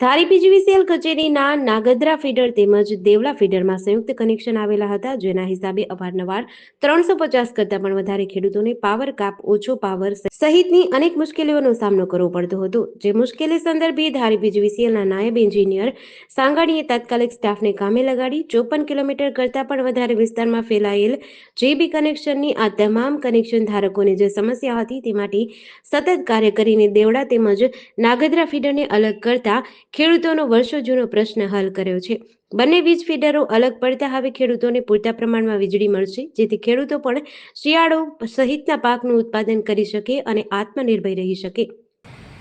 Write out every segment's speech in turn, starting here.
ધારી PGVCL કચેરીના નાગદ્રા feeder તેમજ દેવલા ફીડરમાં સંયુક્ત કનેક્શન આવેલા હતા, જેના હિસાબે અવારનવાર ત્રણસો પચાસ કરતાં પણ વધારે ખેડૂતોને પાવર કાપ, ઓછો પાવર સહિતની અનેક મુશ્કેલીઓનો સામનો કરવો પડતો હતો. જે મુશ્કેલી સંદર્ભે ધારી પીજીવીસીએલના નાયબ એન્જિનિયર સાંગાણીએ તાત્કાલિક સ્ટાફને કામે લગાડી ચોપન કિલોમીટર કરતાં પણ વધારે વિસ્તારમાં ફેલાયેલ જેબી કનેક્શનની આ તમામ કનેક્શન ધારકોને જે સમસ્યા હતી તે માટે સતત કાર્ય કરીને દેવડા તેમજ નાગદ્રા ફીડરને અલગ કરતા ખેડૂતોનો વર્ષો જૂનો પ્રશ્ન હલ કર્યો છે. બંને વીજ ફીડરો અલગ પડતા હવે ખેડૂતોને પૂરતા પ્રમાણમાં વીજળી મળશે, જેથી ખેડૂતો પણ શિયાળો સહિતના પાકનું ઉત્પાદન કરી શકે અને આત્મનિર્ભર રહી શકે.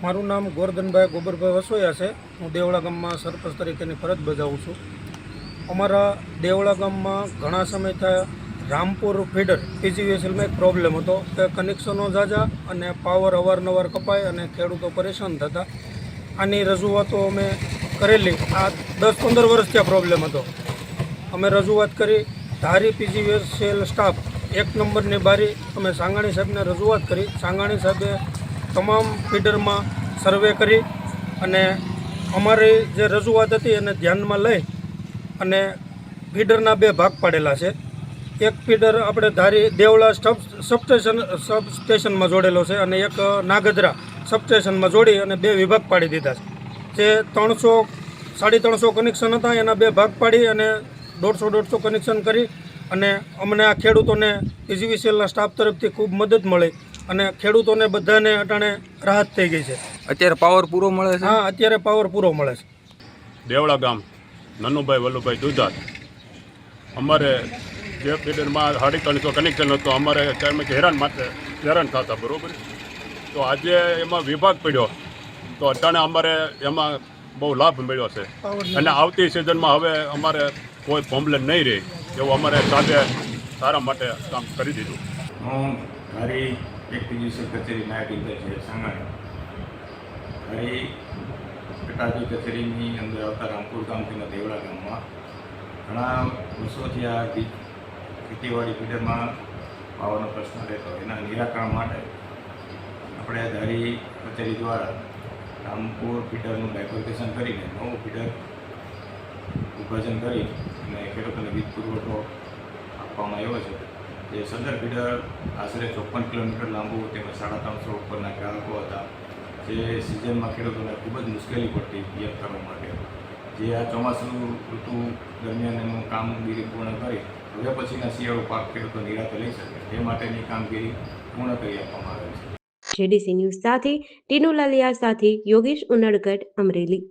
મારું નામ ગોરધનભાઈ ગોબરભાઈ વસોયા છે. હું દેવળા ગામમાં સરપંચ તરીકેની ફરજ બજાવું છું. અમારા દેવળા ગામમાં ઘણા સમયથી રામપુર ફીડર, પીજીવીએસએલમાં એક પ્રોબ્લેમ હતો કે કનેક્શનો ઝાઝા અને પાવર અવારનવાર કપાય અને ખેડૂતો પરેશાન થતા. આની રજૂઆતો અમે કરેલી. આ દસ પંદર વર્ષથી આ પ્રોબ્લેમ હતો. અમે રજૂઆત કરી, ધારી પીજીવીએસએલ સ્ટાફ એક નંબરની બારી અમે સાંગાણી સાહેબને રજૂઆત કરી. સાંગાણી સાહેબે તમામ ફીડરમાં સર્વે કરી અને અમારી જે રજૂઆત હતી એને ધ્યાનમાં લઈ અને ફીડરના બે ભાગ પાડેલા છે. એક ફીડર આપણે ધારી દેવળા સબ સબસ્ટેશન સબસ્ટેશનમાં જોડેલો છે અને એક નાગદરા સબસ્ટેશનમાં જોડી અને બે વિભાગ પાડી દીધા છે. જે ત્રણસો સાડી ત્રણસો કનેક્શન હતા એના બે ભાગ પાડી અને દોઢસો દોઢસો કનેક્શન કરી અને અમને આ ખેડૂતોને ઇઝીવીસીએલના સ્ટાફ તરફથી ખૂબ મદદ મળી અને ખેડૂતોને બધાને અટાણે રાહત થઈ ગઈ છે. અત્યારે પાવર પૂરો મળે છે? હા અત્યારે પાવર પૂરો મળે છે. દેવળા ગામ નનુભાઈ વલ્લુભાઈ દુધાત અમારે જે ફીડરમાં સાડી ત્રણસો કનેક્શન હતું અમારે હેરાન માટે હેરાન થતા બરાબર? તો આજે એમાં વિભાગ પડ્યો. તો અટાણે અમારે એમાં બહુ લાભ મળ્યો છે. અને આવતી સિઝનમાં હવે અમારે કોઈ પ્રોબ્લેમ નહીં રહે એવું અમારે સાથે સારા માટે કામ કરી દીધું. હું મારી એક પીજીસી કચેરી નાયબ છે સાંગાણી. મારી પેટાજી કચેરીની અંદર આવતા રામપુર ગામથી દેવડા ગામમાં ઘણા વર્ષોથી આ ખેતીવાડી ફીડરમાં પાવાનો પ્રશ્ન રહેતો એના નિરાકરણ માટે આપણે ધારી કચેરી દ્વારા રામપુર ફીડરનું ડાયફોર્કેશન કરીને નવું ફીડર વિભાજન કરી અને ખેડૂતોને વીજ પુરવઠો આપવામાં આવ્યો છે. જે સદર ફીડર આશરે ચોપન કિલોમીટર લાંબુ તેમજ સાડા ત્રણસો ઉપરના ગ્રાહકો હતા. જે સિઝનમાં ખેડૂતોને ખૂબ જ મુશ્કેલી પડતી પિયત કરવા માટે. જે આ ચોમાસું ઋતુ દરમિયાન એનું કામગીરી પૂર્ણ કરી, હવે પછીના શિયાળુ પાક ખેડૂતો નિરાતે લઈ શકે. તે માટેની કામગીરી પૂર્ણ કરી આપવામાં આવે છે. જેડીસી ન્યૂઝ સાથે ટીનુ લાલિયા સાથે યોગેશ ઉનડગઢ અમરેલી.